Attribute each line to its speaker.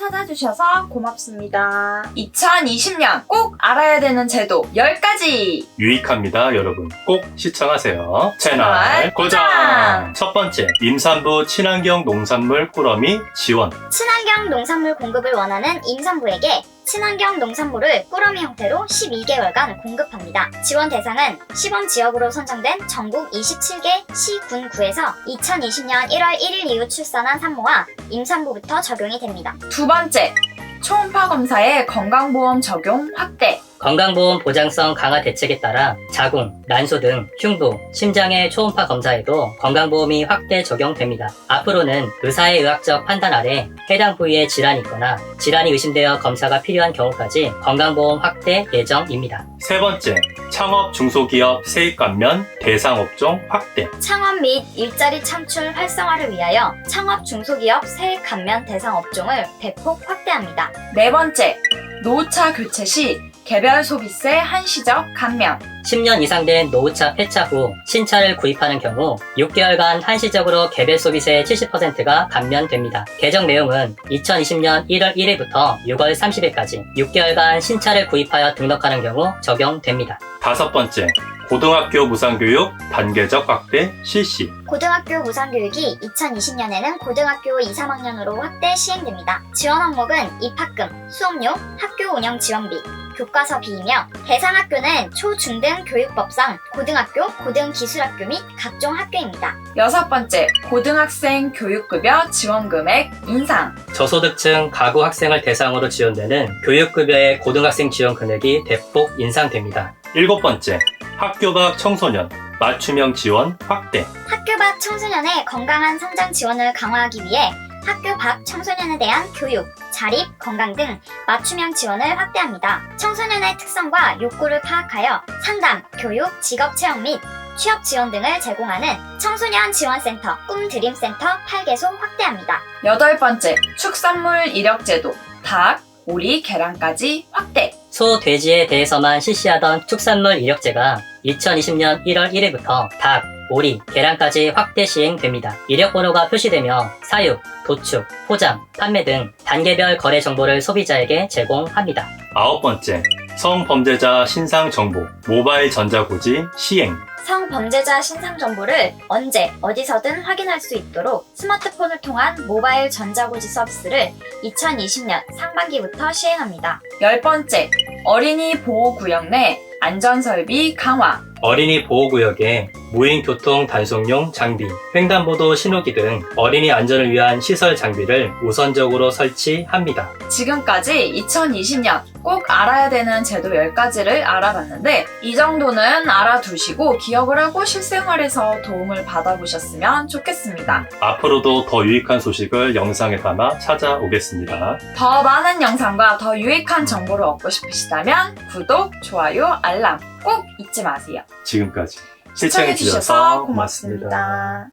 Speaker 1: 찾아주셔서 고맙습니다. 2020년 꼭 알아야 되는 제도 10가지!
Speaker 2: 유익합니다, 여러분. 꼭 시청하세요.
Speaker 1: 채널
Speaker 2: 채널
Speaker 1: 고정!
Speaker 2: 고정! 첫 번째, 임산부 친환경 농산물 꾸러미 지원.
Speaker 3: 친환경 농산물 공급을 원하는 임산부에게 친환경 농산물을 꾸러미 형태로 12개월간 공급합니다. 지원 대상은 시범 지역으로 선정된 전국 27개 시, 군, 구에서 2020년 1월 1일 이후 출산한 산모와 임산부부터 적용이 됩니다.
Speaker 1: 두 번째, 초음파 검사의 건강보험 적용 확대.
Speaker 4: 건강보험 보장성 강화 대책에 따라 자궁, 난소 등 흉부, 심장의 초음파 검사에도 건강보험이 확대 적용됩니다. 앞으로는 의사의 의학적 판단 아래 해당 부위에 질환이 있거나 질환이 의심되어 검사가 필요한 경우까지 건강보험 확대 예정입니다.
Speaker 2: 세 번째, 창업 중소기업 세입 감면 대상 업종 확대.
Speaker 3: 창업 및 일자리 창출 활성화를 위하여 창업 중소기업 세액 감면 대상 업종을 대폭 확대합니다.
Speaker 1: 네 번째, 노후차 교체 시 개별 소비세 한시적 감면.
Speaker 4: 10년 이상 된 노후차 폐차 후 신차를 구입하는 경우 6개월간 한시적으로 개별 소비세 70%가 감면됩니다. 개정 내용은 2020년 1월 1일부터 6월 30일까지 6개월간 신차를 구입하여 등록하는 경우 적용됩니다.
Speaker 2: 다섯 번째, 고등학교 무상교육 단계적 확대 실시.
Speaker 3: 고등학교 무상교육이 2020년에는 고등학교 2, 3학년으로 확대 시행됩니다. 지원 항목은 입학금, 수업료, 학교 운영 지원비, 교과서 비이며 대상 학교는 초, 중등 교육법상 고등학교, 고등기술학교 및 각종 학교입니다.
Speaker 1: 여섯 번째, 고등학생 교육급여 지원금액 인상.
Speaker 4: 저소득층 가구 학생을 대상으로 지원되는 교육급여의 고등학생 지원 금액이 대폭 인상됩니다.
Speaker 2: 일곱 번째, 학교 밖 청소년 맞춤형 지원 확대.
Speaker 3: 학교 밖 청소년의 건강한 성장 지원을 강화하기 위해 학교 밖 청소년에 대한 교육, 자립, 건강 등 맞춤형 지원을 확대합니다. 청소년의 특성과 욕구를 파악하여 상담, 교육, 직업 체험 및 취업 지원 등을 제공하는 청소년 지원센터, 꿈드림센터 8개소 확대합니다.
Speaker 1: 여덟 번째, 축산물 이력 제도. 닭, 오리, 계란까지 확대.
Speaker 4: 소, 돼지에 대해서만 실시하던 축산물 이력제가 2020년 1월 1일부터 닭, 오리, 계란까지 확대 시행됩니다. 이력 번호가 표시되며 사육, 도축, 포장, 판매 등 단계별 거래 정보를 소비자에게 제공합니다.
Speaker 2: 아홉 번째, 성범죄자 신상 정보 모바일 전자고지 시행.
Speaker 3: 성범죄자 신상 정보를 언제 어디서든 확인할 수 있도록 스마트폰을 통한 모바일 전자고지 서비스를 2020년 상반기부터 시행합니다.
Speaker 1: 열 번째, 어린이 보호구역 내 안전설비 강화.
Speaker 2: 어린이 보호구역에 무인 교통 단속용 장비, 횡단보도 신호기 등 어린이 안전을 위한 시설 장비를 우선적으로 설치합니다.
Speaker 1: 지금까지 2020년 꼭 알아야 되는 제도 10가지를 알아봤는데 이 정도는 알아두시고 기억을 하고 실생활에서 도움을 받아보셨으면 좋겠습니다.
Speaker 2: 앞으로도 더 유익한 소식을 영상에 담아 찾아오겠습니다.
Speaker 1: 더 많은 영상과 더 유익한 정보를 얻고 싶으시다면 구독, 좋아요, 알람 꼭 잊지 마세요.
Speaker 2: 지금까지
Speaker 1: 시청해주셔서 고맙습니다.